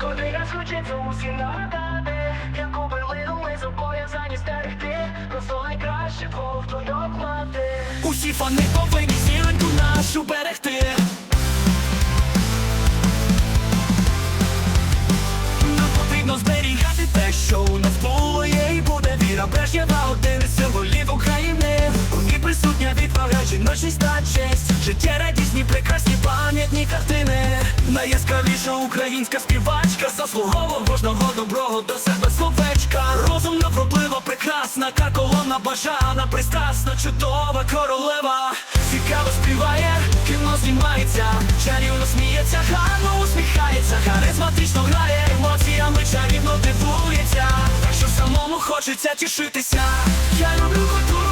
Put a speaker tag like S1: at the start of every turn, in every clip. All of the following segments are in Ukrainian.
S1: Коли раз хочеться усім нагадати, як убили зобов'язані стерегти, просто найкраще повторок мати.
S2: Усі фани повинні зіроньку нашу берегти. Нам потрібно зберігати те, що у нас було є і буде віра Брежнєва один символів України У ній присутня відвага, жіночність та честь Життя радісні, прекрасні пам'ятні картини Найяскравіша українська співачка Заслуговував кожного доброго до себе словечка. Розумна, вродлива, прекрасна, карколомна, бажана, пристрасна, чудова королева. Цікаво співає, кіно знімається, чарівно сміється, гарно усміхається, харизматично грає, емоціями чарівно дивується, так що самому хочеться тішитися. Я люблю культуру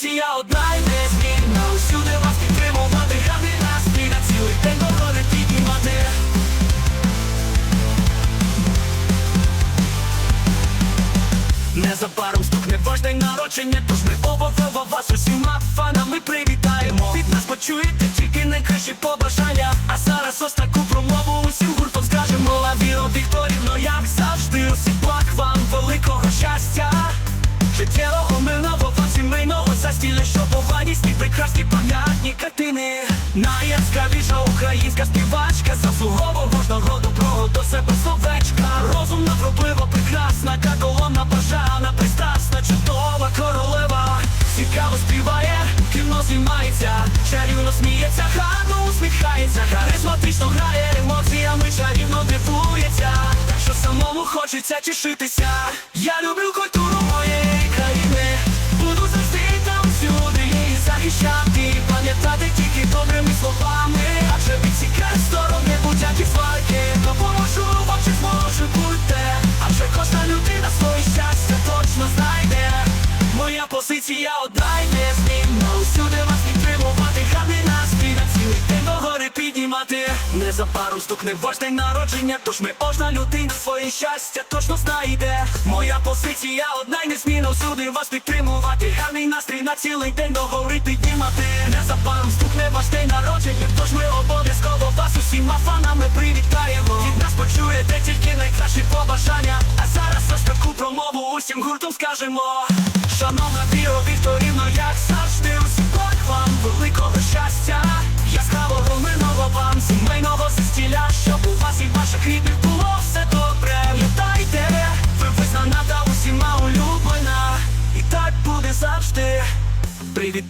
S2: позиція одна й незмінна. Усюди вас підтримувати, грати нас і на цілий день догори піднімати. Незабаром стукне ваш день народження, тож ми обов'язково вас усіма Найяскравіша українська співачка. Заслугово кожного доброго до себе словечка. Розумна, вроблива, прекрасна, карколомна, бажана, пристрасна, чудова королева. Цікаво співає, кіно знімається, чарівно сміється, гарно усміхається, харизматично грає, емоціями чарівно дивується, так що самому хочеться тішитися. Я люблю Незабаром стукне ваш день народження, тож ми кожна людина своє щастя точно знайде. Моя позиція одна й незмінна Усюди вас підтримувати, гарний настрій на цілий день догори піднімати Незабаром стукне ваш день народження, тож ми обов'язково вас усіма фанами привітаємо. Від нас почуєте тільки найкращі побажання. А зараз ось таку промову усім гуртом скажемо. Шановна Віо Вікторівно, як завжди благ вам. Великого щастя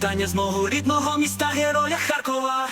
S2: так буде завжди Привітання з мого рідного міста Героя Харкова